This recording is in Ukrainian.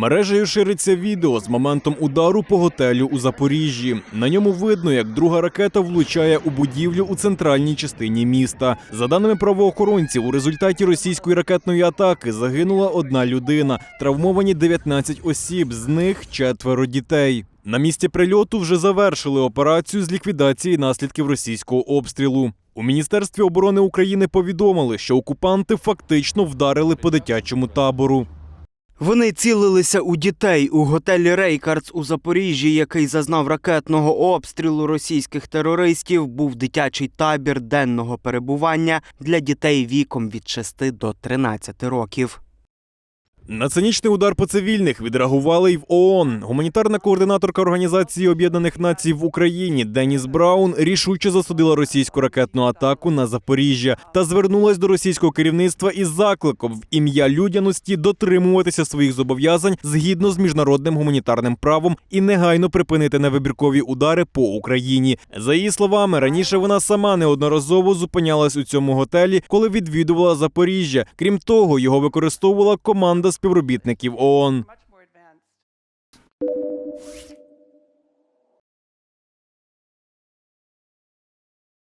Мережею шириться відео з моментом удару по готелю у Запоріжжі. На ньому видно, як друга ракета влучає у будівлю у центральній частині міста. За даними правоохоронців, у результаті російської ракетної атаки загинула одна людина, травмовані 19 осіб, з них четверо дітей. На місці прильоту вже завершили операцію з ліквідації наслідків російського обстрілу. У Міністерстві оборони України повідомили, що окупанти фактично вдарили по дитячому табору. Вони цілилися у дітей у готелі Рейкардс у Запоріжжі, який зазнав ракетного обстрілу російських терористів. Був дитячий табір денного перебування для дітей віком від 6 до 13 років. На цинічний удар по цивільних відреагували й в ООН. Гуманітарна координаторка Організації Об'єднаних Націй в Україні Деніс Браун рішуче засудила російську ракетну атаку на Запоріжжя та звернулась до російського керівництва із закликом в ім'я людяності дотримуватися своїх зобов'язань згідно з міжнародним гуманітарним правом і негайно припинити невибіркові удари по Україні. За її словами, раніше вона сама неодноразово зупинялась у цьому готелі, коли відвідувала Запоріжжя. Крім того, його використовувала команда співробітників ООН.